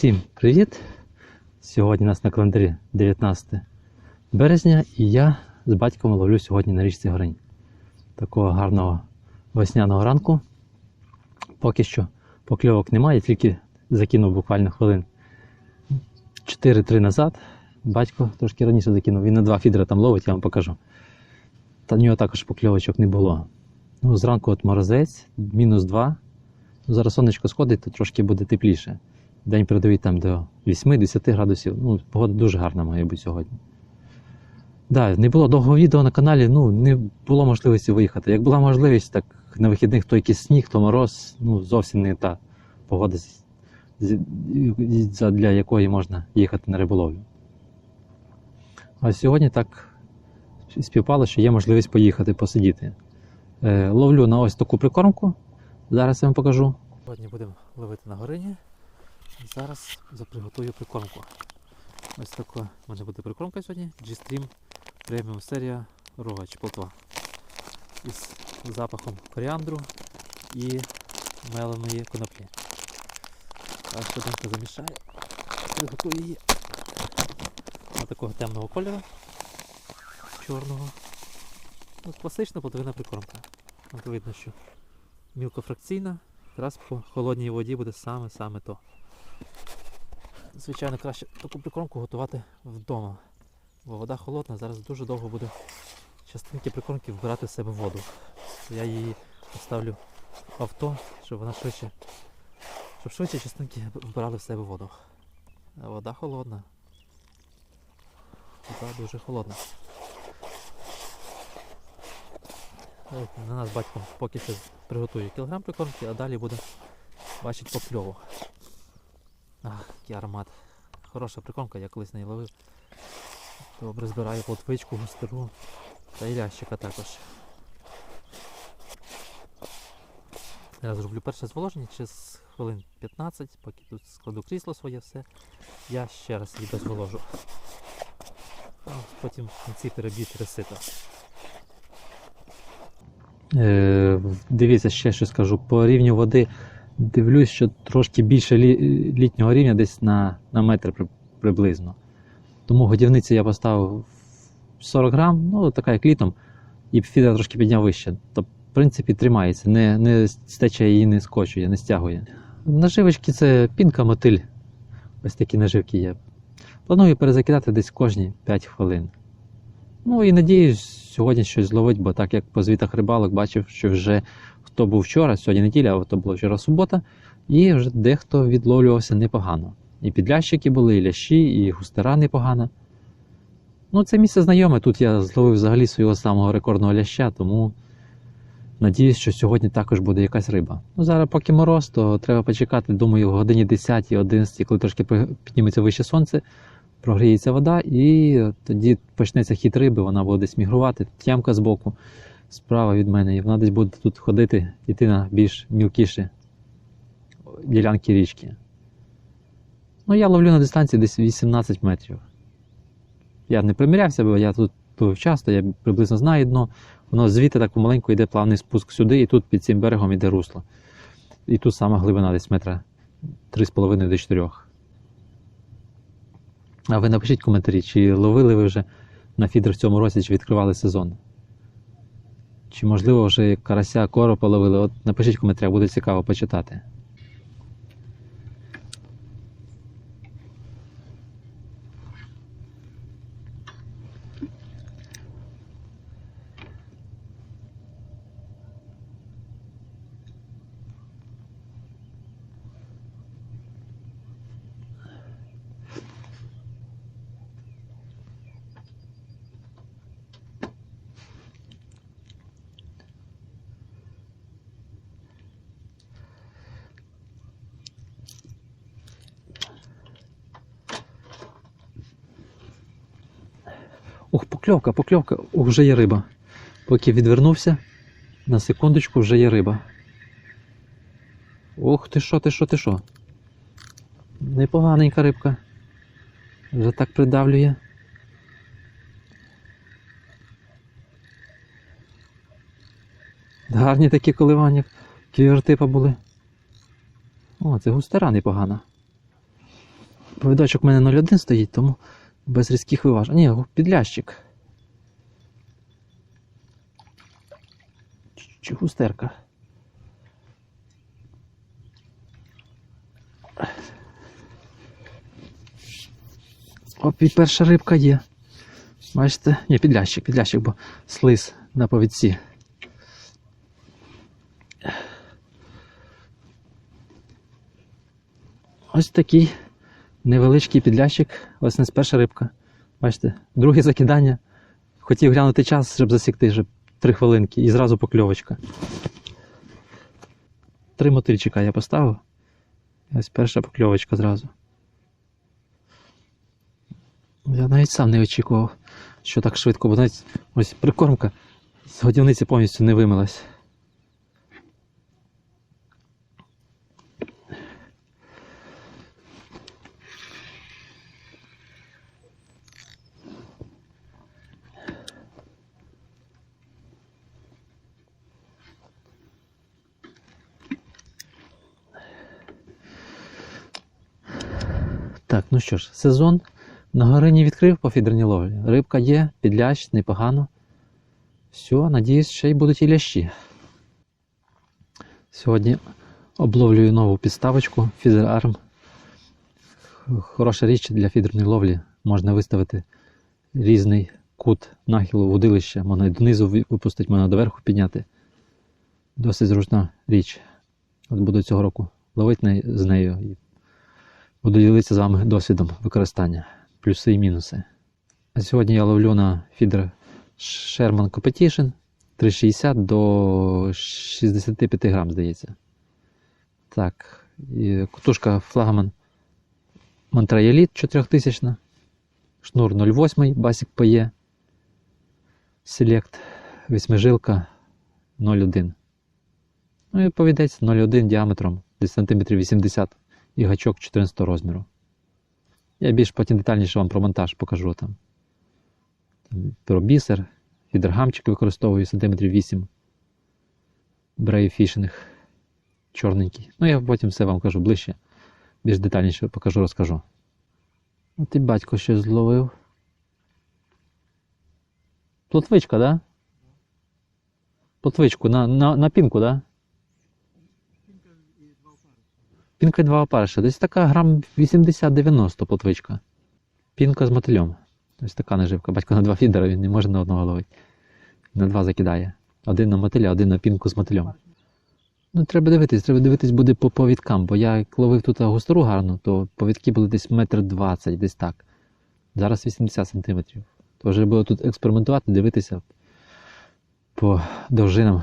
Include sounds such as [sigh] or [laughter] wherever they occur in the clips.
Всім привіт! Сьогодні у нас на календарі 19 березня і я з батьком ловлю сьогодні на річці Горинь. Такого гарного весняного ранку. Поки що покльовок немає, тільки закинув буквально хвилин 4-3 назад. Батько трошки раніше закинув. Він на два фідера там ловить, я вам покажу. Та в нього також покльовочок не було. Ну, зранку от морозець, мінус 2. Ну, зараз сонечко сходить, то трошки буде тепліше. День передають там до 8-10 градусів. Ну, погода дуже гарна має бути сьогодні. Да, не було довгого відео на каналі, ну не було можливості виїхати. Як була можливість, так на вихідних то якийсь сніг, то мороз, ну зовсім не та погода, для якої можна їхати на риболовлю. А сьогодні так співпало, що є можливість поїхати посидіти. Е, ловлю на ось таку прикормку. Зараз я вам покажу. Сьогодні будемо ловити на горині. Зараз заприготую прикормку. Ось така в мене буде прикормка сьогодні. G-Stream преміум серія рогач плотва. Із запахом коріандру і меленої коноплі. А швиденько замішаю. Приготую її на такого темного кольору. Чорного. Ну, класична плотвина прикормка. От видно, що мілкофракційна. Якраз по холодній воді буде саме-саме то. Звичайно, краще таку прикормку готувати вдома. Бо вода холодна, зараз дуже довго буде частинки прикормки вбирати в себе воду. Я її поставлю в авто, щоб вона швидше, щоб швидше частинки вбирали в себе воду. А вода холодна. Вода дуже холодна. На нас батьком поки що приготує кілограм прикормки, а далі буде бачить покльову. Ах, який аромат. Хороша прикормка, я колись неї ловив. Добре збираю плотвичку, густеру та і лящика також. Я зроблю перше зволоження через хвилин 15, поки тут складу крісло своє все. Я ще раз її дозволожу. Потім в кінці переб'ю через. Е, дивіться, ще що скажу. По рівню води дивлюсь, що трошки більше літнього рівня, десь на, на метр приблизно. Тому годівниці я поставив 40 грам, ну така як літом, і фідер трошки підняв вище. То, в принципі, тримається, не, не стече її не скочує, не стягує. Наживочки це пінка, мотиль. Ось такі наживки є. Планую перезакидати десь кожні 5 хвилин. Ну і надіюсь, сьогодні щось зловить, бо так як по звітах рибалок бачив, що вже хто був вчора, сьогодні неділя, а то була вчора субота, і вже дехто відловлювався непогано. І підлящики були, і лящі, і густера непогана. Ну, це місце знайоме. Тут я зловив взагалі свого самого рекордного ляща, тому надіюсь, що сьогодні також буде якась риба. Ну, зараз, поки мороз, то треба почекати, думаю, в годині 10-11, коли трошки підніметься вище сонце, прогріється вода, і тоді почнеться хід риби, вона буде десь мігрувати, тямка збоку, справа від мене, і вона десь буде тут ходити, йти на більш мілкіші ділянки річки. Ну, я ловлю на дистанції десь 18 метрів. Я не примірявся, бо я тут був часто, я приблизно знаю дно. Воно звідти так помаленьку йде плавний спуск сюди, і тут під цим берегом йде русло. І тут сама глибина десь метра 3,5 до 4. А ви напишіть коментарі, чи ловили ви вже на фідер в цьому році, чи відкривали сезон. Чи можливо вже карася коропа ловили? От напишіть в коментарях, буде цікаво почитати. Ух, покльовка, покльовка. Ух, вже є риба. Поки відвернувся, на секундочку вже є риба. Ух, ти що, ти що, ти що? Непоганенька рибка. Вже так придавлює. Гарні такі коливання, квівертипа були. О, це густера непогана. Повідочок у мене 0,1 стоїть, тому без різких виважень. Ні, підлящик. Чи- густерка. Оп, і перша рибка є. Бачите? Ні, підлящик, підлящик, бо слиз на повідці. Ось такий невеличкий підлящик. Ось не перша рибка. Бачите, друге закидання. Хотів глянути час, щоб засікти вже три хвилинки і зразу покльовочка. Три мотильчика я поставив. Ось перша покльовочка зразу. Я навіть сам не очікував, що так швидко, бо навіть ось прикормка з годівниці повністю не вимилась. Так, ну що ж, сезон на горині відкрив по фідерній ловлі. Рибка є, підлящ, непогано. Все, надіюсь, ще й будуть і лящі. Сьогодні обловлюю нову підставочку Feeder Arm. Хороша річ для фідерної ловлі. Можна виставити різний кут нахилу вудилища. Можна і донизу ви- випустити, можна доверху підняти. Досить зручна річ. От буду цього року ловити з нею. Буду ділитися з вами досвідом використання, плюси і мінуси. А сьогодні я ловлю на фідер Sherman Competition 360 до 65 грам, здається. Так, і кутушка флагман Elite 4000, шнур 0,8, Basic PE, Select, восьмижилка 0,1. Ну і повідець 0,1 діаметром, десь сантиметрів 80 і гачок 14 розміру. Я більш потім детальніше вам про монтаж покажу там. Про бісер, фідергамчик використовую сантиметрів 8. Брейв фішинг чорненький. Ну, я потім все вам кажу ближче. Більш детальніше покажу, розкажу. От і батько щось зловив. Плотвичка, да? Плотвичку на, на, на пінку, да? Пінка і два опариша. Десь така грам 80-90 плотвичка. Пінка з мотилем. Ось така наживка. Батько на два фідера, він не може на одного ловити. На два закидає. Один на мотиля, один на пінку з мотилем. Ну, треба дивитись, треба дивитись буде по повідкам, бо я як ловив тут гостру гарну, то повідки були десь метр двадцять, десь так. Зараз 80 сантиметрів. То вже було тут експериментувати, дивитися по довжинам,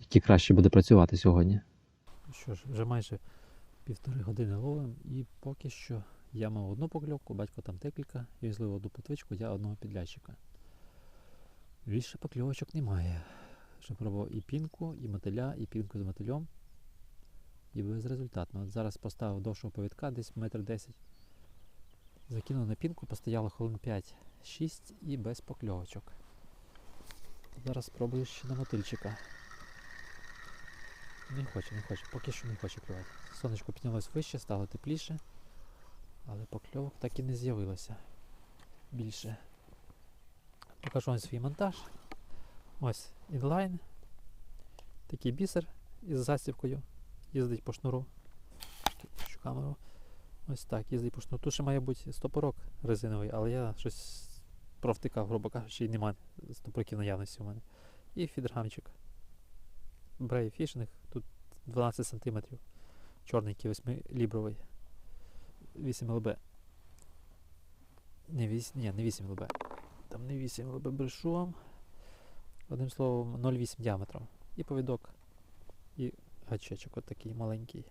які краще буде працювати сьогодні. Що ж, вже майже півтори години ловим, і поки що я мав одну покльовку, батько там декілька, я злив одну плотвичку, я одного підлящика. Більше покльовочок немає. Що пробував і пінку, і мотиля, і пінку з мотилем. І безрезультатно. От зараз поставив довшого повідка, десь метр десять. Закинув на пінку, постояло хвилин 5-6 і без покльовочок. Зараз спробую ще на мотильчика. Не хоче, не хоче, поки що не хоче клювати. Сонечко піднялось вище, стало тепліше, але покльовок так і не з'явилося більше. Покажу вам свій монтаж. Ось інлайн. Такий бісер із засівкою. Їздить по шнуру. Включу камеру. Ось так, їздить по шнуру. Тут ще має бути стопорок резиновий, але я щось провтикав, грубо кажучи, і немає стопорків наявності у мене. І фідергамчик. Брей фішинг, тут 12 см. Чорненький 8-лібровий. 8 ЛБ. Не 8, ні, не 8 ЛБ. Там не 8 ЛБ брешу. Одним словом, 0,8 діаметром. І повідок, і гачечок от такий маленький.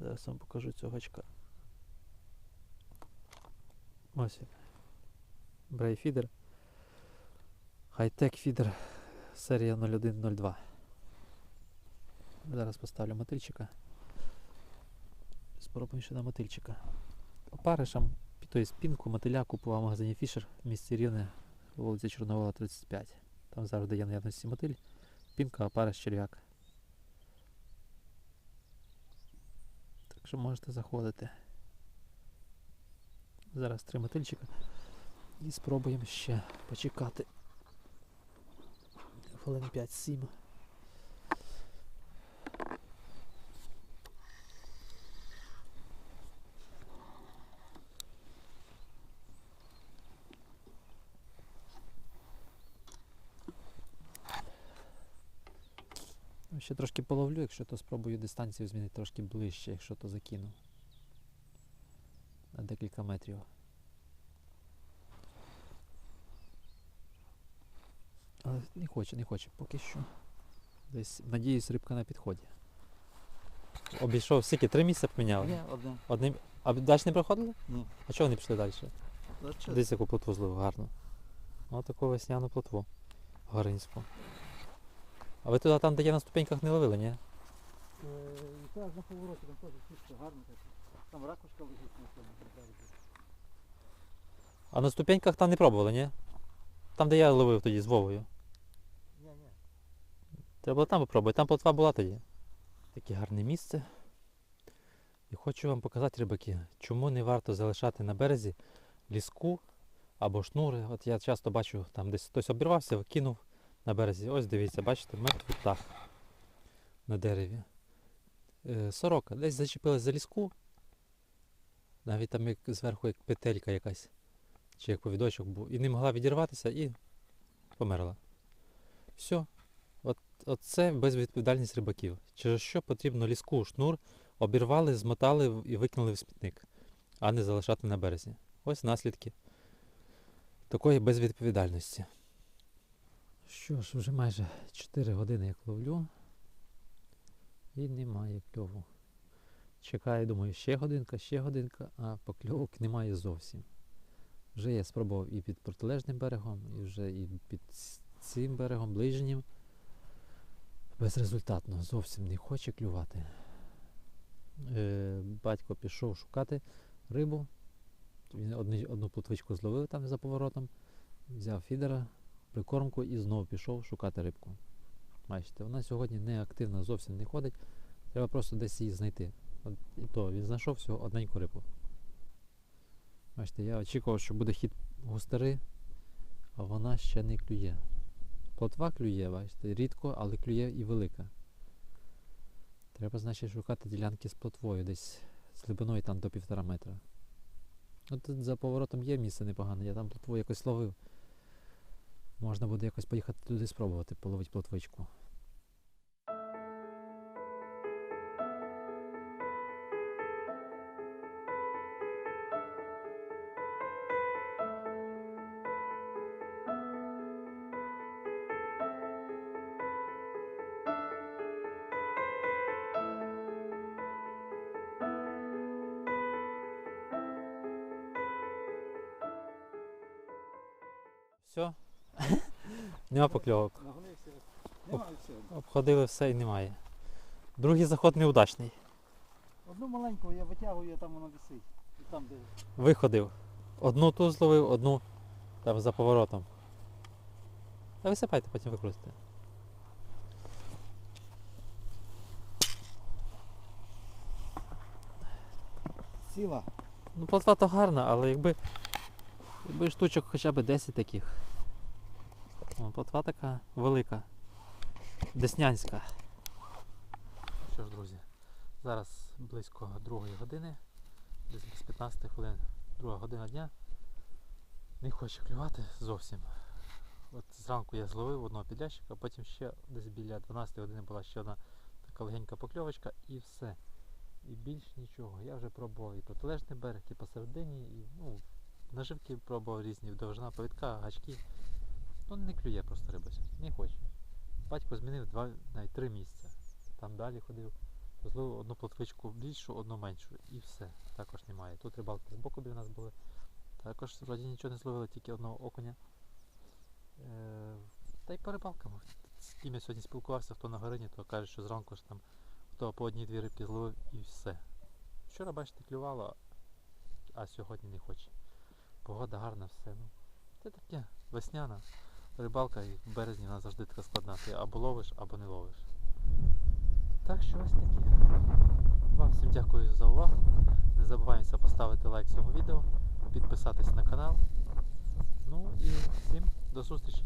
Зараз вам покажу цього гачка. Ось він. Брей фідер. Хай-тек фідер серія 0102. Зараз поставлю мотильчика. Спробуємо ще на мотильчика. Опаришам, тобто пінку, мотиля купував в магазині Fisher в місті Рівне, вулиця Чорновола 35. Там завжди є наявності мотиль, пінка, опариш, черв'як. Так що можете заходити. Зараз три мотильчика. І спробуємо ще почекати. Хвилин 5-7. Ще трошки половлю, якщо то спробую дистанцію змінити трошки ближче, якщо то закину. На декілька метрів. Але не хоче, не хоче поки що. Десь, надіюсь, рибка на підході. Обійшов скільки? Три місця поміняли? Ні, одне. Одним. А далі не проходили? Ні. А чого вони пішли далі? Ну? Дивись, яку плотву злив гарно. Ось таку весняну плотву. Гаринську. А ви туди там, де я на ступеньках не ловили, ні? Е, Так, на повороті там теж чисто, гарно так. Там ракушка лежить на цьому березі. А на ступеньках там не пробували, ні? Там, де я ловив тоді з Вовою. Ні, ні. Треба було там попробувати, там плотва була тоді. Таке гарне місце. І хочу вам показати, рибаки, чому не варто залишати на березі ліску або шнури. От я часто бачу, там десь хтось обірвався, кинув на березі. Ось дивіться, бачите, мертвий птах на дереві. Е, сорока десь зачепилась за ліску. Навіть там як зверху як петелька якась, чи як повідочок був, і не могла відірватися і померла. Все, Оце безвідповідальність рибаків. Через що потрібно ліску, шнур обірвали, змотали і викинули в смітник, а не залишати на березі. Ось наслідки такої безвідповідальності. Що ж, вже майже 4 години як ловлю. І немає кльову. Чекаю, думаю, ще годинка, ще годинка, а покльовок немає зовсім. Вже я спробував і під протилежним берегом, і вже і під цим берегом, ближнім. Безрезультатно, зовсім не хоче клювати. Е, батько пішов шукати рибу. Він одну плотвичку зловив там за поворотом, взяв фідера, прикормку і знову пішов шукати рибку. Бачите, вона сьогодні не активна, зовсім не ходить. Треба просто десь її знайти. От, і то він знайшов всього одненьку рибу. Бачите, я очікував, що буде хід густари, а вона ще не клює. Плотва клює, бачите, рідко, але клює і велика. Треба, значить, шукати ділянки з плотвою, десь з глибиною там до півтора метра. Ну тут за поворотом є місце непогане, я там плотву якось ловив. Можна буде якось поїхати туди спробувати половити плотвичку. Все. [laughs] Нема покльовок. Немає все. Обходили все і немає. Другий заход неудачний. Одну маленьку я витягую, там вона висить. І там, де Виходив. Одну ту зловив, одну там за поворотом. Та висипайте, потім викрутите. сіла. Ну, плотва то гарна, але якби, якби штучок хоча б 10 таких. Плотва така велика. Деснянська. Що ж, друзі, зараз близько другої години, десь без 15 хвилин, друга година дня. Не хоче клювати зовсім. От зранку я зловив одного підлящика, потім ще десь біля 12 години була ще одна така легенька покльовочка і все. І більш нічого. Я вже пробував і протилежний берег, і посередині, і ну, наживки пробував різні, довжина повідка, гачки. Ну не клює просто риба сьогодні, не хоче. Батько змінив два, навіть три місця. Там далі ходив, зловив одну плотвичку більшу, одну меншу і все. Також немає. Тут рибалки з боку біля нас були. Також вроді нічого не зловили, тільки одного окуня. Е, та й по рибалкам. З ким я сьогодні спілкувався, хто на горині, то каже, що зранку ж там хто по одній-дві рибки зловив і все. Вчора, бачите, клювало, а сьогодні не хоче. Погода гарна, все. Ну, це таке весняна рибалка і в березні вона завжди така складна. Ти або ловиш, або не ловиш. Так що ось таке. Вам всім дякую за увагу. Не забуваємося поставити лайк цьому відео. підписатись на канал. Ну і всім до зустрічі!